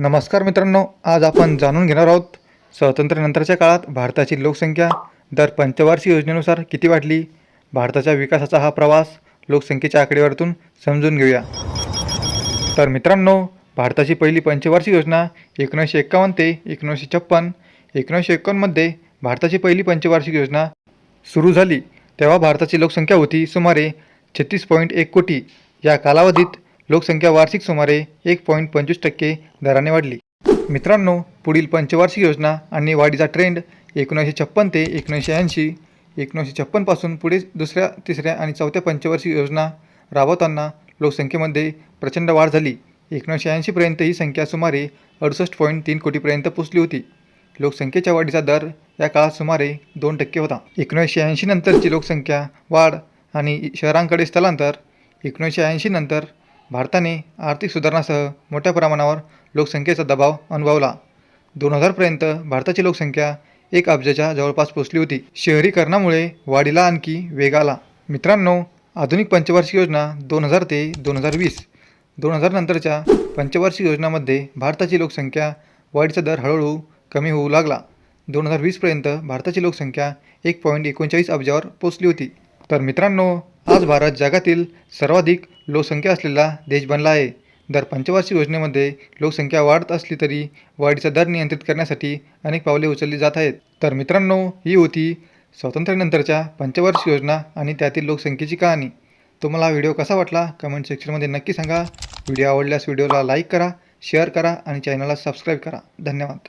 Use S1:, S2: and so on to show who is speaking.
S1: नमस्कार मित्रांनो आज आपण जाणून घेणार आहोत स्वातंत्र्यानंतरच्या काळात भारताची लोकसंख्या दर पंचवार्षिक योजनेनुसार किती वाढली? भारताच्या विकासाचा हा प्रवास लोकसंख्येच्या आकडेवारीतून समजून घेऊया. तर मित्रांनो भारताची पहिली पंचवार्षिक योजना एकोणीसशे एक्कावन्न ते एकोणीसशे छप्पन. एकोणीसशे एकावन्नमध्ये भारताची पहिली पंचवार्षिक योजना सुरू झाली. तेव्हा भारताची लोकसंख्या होती सुमारे छत्तीस पॉईंट एक कोटी. या कालावधीत लोकसंख्या वार्षिक सुमारे एक पॉईंट पंचवीस टक्के दराने वाढली. मित्रांनो पुढील पंचवार्षिक योजना आणि वाढीचा ट्रेंड एकोणीसशे छप्पन ते एकोणीसशे ऐंशी एकोणीसशे छप्पनपासून पुढे दुसऱ्या तिसऱ्या आणि चौथ्या पंचवार्षिक योजना राबवताना लोकसंख्येमध्ये प्रचंड वाढ झाली. एकोणीसशे ऐंशीपर्यंत ही संख्या सुमारे अडुसष्ट पॉईंट तीन कोटीपर्यंत पोचली होती. लोकसंख्येच्या वाढीचा दर या काळात सुमारे दोन टक्के होता. एकोणीसशे ऐंशी नंतरची लोकसंख्या वाढ आणि शहरांकडे स्थलांतर एकोणीसशे ऐंशी नंतर भारताने आर्थिक सुधारणासह मोठ्या प्रमाणावर लोकसंख्येचा दबाव अनुभवला. दोन हजारपर्यंत भारताची लोकसंख्या एक अब्जाच्या जवळपास पोचली होती. शहरीकरणामुळे वाढीला आणखी वेग आला. मित्रांनो आधुनिक पंचवार्षिक योजना दोन हजार ते दोन हजार वीस दोन हजार नंतरच्या पंचवार्षिक योजनामध्ये भारताची लोकसंख्या वाढीचा दर हळूहळू कमी होऊ लागला. दोन हजार वीसपर्यंत भारताची लोकसंख्या एक पॉईंट एकोणचाळीस अब्जावर पोचली होती. तर मित्रांनो आज भारत जगातील सर्वाधिक लोकसंख्या असलेला देश बनला आहे. दर पंचवार्षिक योजनेमध्ये लोकसंख्या वाढत असली तरी वाढीचा दर नियंत्रित करण्यासाठी अनेक पावले उचलली जात आहेत. तर मित्रांनो ही होती स्वातंत्र्यानंतरच्या पंचवार्षिक योजना आणि त्यातील लोकसंख्येची कहाणी. तुम्हाला हा व्हिडिओ कसा वाटला? कमेंट सेक्शनमध्ये नक्की सांगा. व्हिडिओ आवडल्यास व्हिडिओला लाईक करा शेअर करा आणि चॅनलला सबस्क्राईब करा. धन्यवाद.